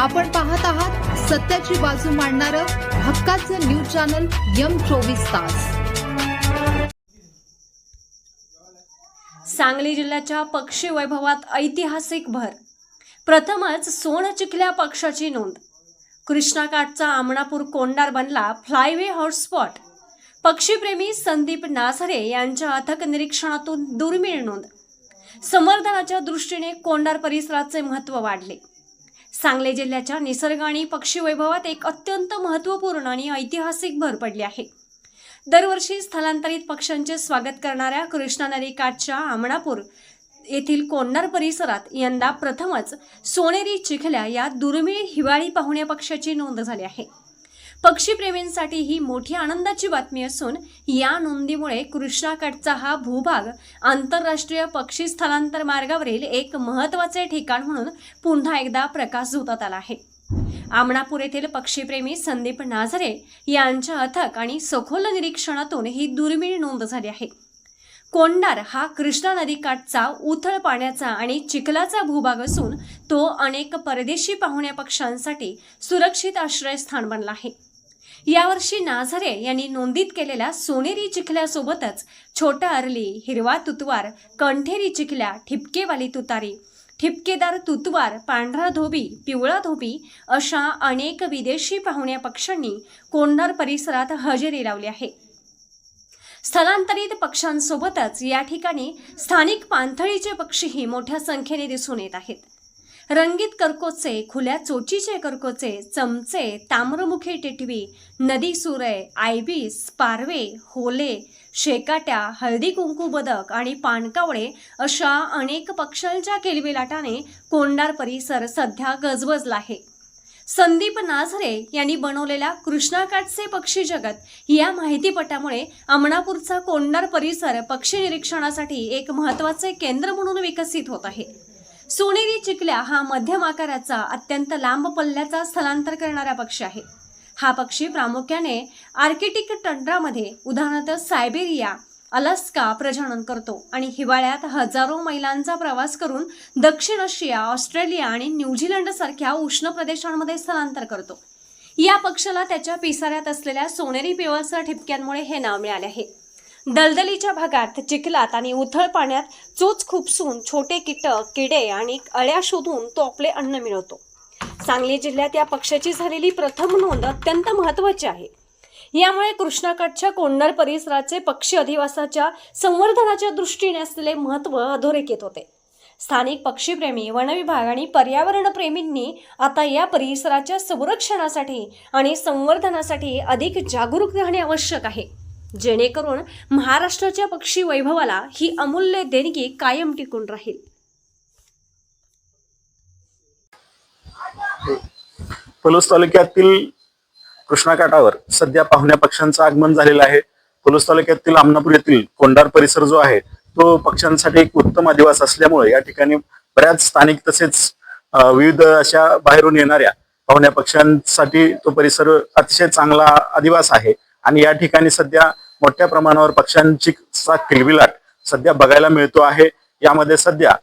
आपण पाहत आहात सत्याची बाजू मांडणारं हक्काचं न्यूज चॅनल यम चोवीस तास. सांगली जिल्ह्याच्या पक्षी वैभवात ऐतिहासिक भर. प्रथमच सोन चिखल्या पक्षाची नोंद. कृष्णाकाठचा आमणापूर कोंडार बनला फ्लायवे हॉटस्पॉट. पक्षीप्रेमी संदीप नाझरे यांच्या अथक निरीक्षणातून दुर्मिळ नोंद. संवर्धनाच्या दृष्टीने कोंडार परिसराचे महत्त्व वाढले. सांगली जिल्ह्याच्या निसर्ग आणि पक्षी वैभवात एक अत्यंत महत्त्वपूर्ण आणि ऐतिहासिक भर पडली आहे. दरवर्षी स्थलांतरित पक्ष्यांचे स्वागत करणाऱ्या कृष्णा नदी काठच्या आमणापूर येथील कोंडार परिसरात यंदा प्रथमच सोनेरी चिखल्या या दुर्मिळ हिवाळी पाहुण्या पक्षाची नोंद झाली आहे. पक्षीप्रेमींसाठी ही मोठी आनंदाची बातमी असून या नोंदीमुळे कृष्णाकाठचा हा भूभाग आंतरराष्ट्रीय पक्षी स्थलांतर मार्गावरील एक महत्त्वाचे ठिकाण म्हणून पुन्हा एकदा प्रकाश झोतात आला आहे. आमणापूर येथील पक्षीप्रेमी संदीप नाझरे यांच्या अथक आणि सखोल निरीक्षणातून ही दुर्मिळ नोंद झाली आहे. कोंडार हा कृष्णा नदीकाठचा उथळ पाण्याचा आणि चिखलाचा भूभाग असून तो अनेक परदेशी पाहुण्या पक्ष्यांसाठी सुरक्षित आश्रयस्थान बनला आहे. यावर्षी नाझरे यांनी नोंदीत केलेल्या सोनेरी चिखल्यासोबतच छोटा अरली हिरवा तुतवार कंठेरी चिखल्या ठिपकेवाली तुतारी ठिपकेदार तुतवार पांढरा धोबी पिवळा धोबी अशा अनेक विदेशी पाहुण्या पक्ष्यांनी कोंडार परिसरात हजेरी लावली आहे. स्थलांतरित पक्ष्यांसोबतच या ठिकाणी स्थानिक पाणथळीचे पक्षीही मोठ्या संख्येने दिसून येत आहेत. रंगीत कर्कोचे खुल्या चोचीचे कर्कोचे चमचे ताम्रमुखी टिटवी नदी सुरय आयबीस पारवे होले शेकाट्या हळदी कुंकू बदक आणि पाणकावळे अशा अनेक पक्ष्यांच्या किलबिलाटाने कोंडार परिसर सध्या गजबजला आहे. संदीप नाझरे यांनी बनवलेल्या कृष्णाकाठचे पक्षी जगत या माहितीपटामुळे अमणापूरचा कोंडार परिसर पक्षी निरीक्षणासाठी एक महत्त्वाचे केंद्र म्हणून विकसित होत आहे. सोनेरी चिकल्या हा मध्यम आकाराचा अत्यंत लांब पल्ल्याचा स्थलांतर करणारा पक्षी आहे. हा पक्षी प्रामुख्याने आर्किटिक टंड्रामध्ये उदाहरणार्थ सायबेरिया अलास्का प्रजनन करतो आणि हिवाळ्यात हजारो मैलांचा प्रवास करून दक्षिण आशिया ऑस्ट्रेलिया आणि न्यूझीलंड सारख्या उष्ण प्रदेशांमध्ये स्थलांतर करतो. या पक्षाला त्याच्या पिसाऱ्यात असलेल्या सोनेरी पिवळसर ठिपक्यांमुळे हे नाव मिळाले आहे. दलदलीच्या भागात चिखलात आणि उथळ पाण्यात चोच खुपसून छोटे कीटक किडे आणि अळ्या शोधून तो आपले अन्न मिळवतो. सांगली जिल्ह्यात या पक्षाची झालेली प्रथम नोंद अत्यंत महत्वाची आहे. यामुळे कृष्णाकाठच्या कोंडर परिसराचे पक्षी अधिवासाच्या संवर्धनाच्या दृष्टीने असलेले महत्त्व अधोरेखित होते. स्थानिक पक्षीप्रेमी वनविभाग आणि पर्यावरणप्रेमींनी आता या परिसराच्या संरक्षणासाठी आणि संवर्धनासाठी अधिक जागरूक राहणे आवश्यक आहे. जेणेकरून महाराष्ट्राच्या पक्षी वैभवाला ही अमूल्य देणगी कायम टिकून राहील. पलूस तालुक्यातील कृष्णाकाठावर सध्या पाहुण्या पक्ष्यांचं आगमन झालेलं आहे. पलूस तालुक्यातील आमनापूर येथील कोंडार परिसर जो आहे तो पक्ष्यांसाठी एक उत्तम अधिवास असल्यामुळे या ठिकाणी बऱ्याच स्थानिक तसेच विविध अशा बाहेरून येणाऱ्या पाहुण्या पक्ष्यांसाठी तो परिसर अतिशय चांगला अधिवास आहे. आणि या ठिकाणी सध्या मोठ्या प्रमाणावर पक्ष्यांची चा किलबिलाट सध्या बघायला मिळतो आहे. यामध्ये सध्या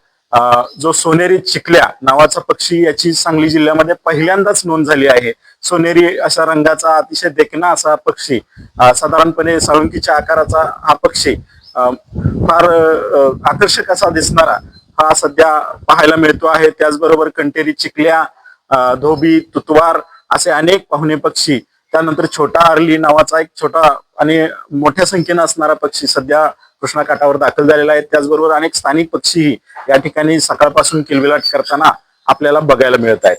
जो सोनेरी चिकल्या नावाचा पक्षी याची सांगली जिल्ह्यामध्ये पहिल्यांदाच नोंद झाली आहे. सोनेरी अशा रंगाचा अतिशय देखणा असा पक्षी साधारणपणे साळुंकीच्या आकाराचा हा पक्षी अं, फार आकर्षक असा दिसणारा हा सध्या पाहायला मिळतो आहे. त्याचबरोबर कंटेरी चिकल्या अं, धोबी तुतवार असे अनेक पाहुणे पक्षी त्यानंतर छोटा आर्ली नावाचा एक छोटा आणि मोठ्या संख्येनं असणारा पक्षी सध्या कृष्णाकाठावर दाखल झालेला आहे. त्याचबरोबर अनेक स्थानिक पक्षीही या ठिकाणी सकाळपासून किलबिलाट करताना आपल्याला बघायला मिळत आहेत.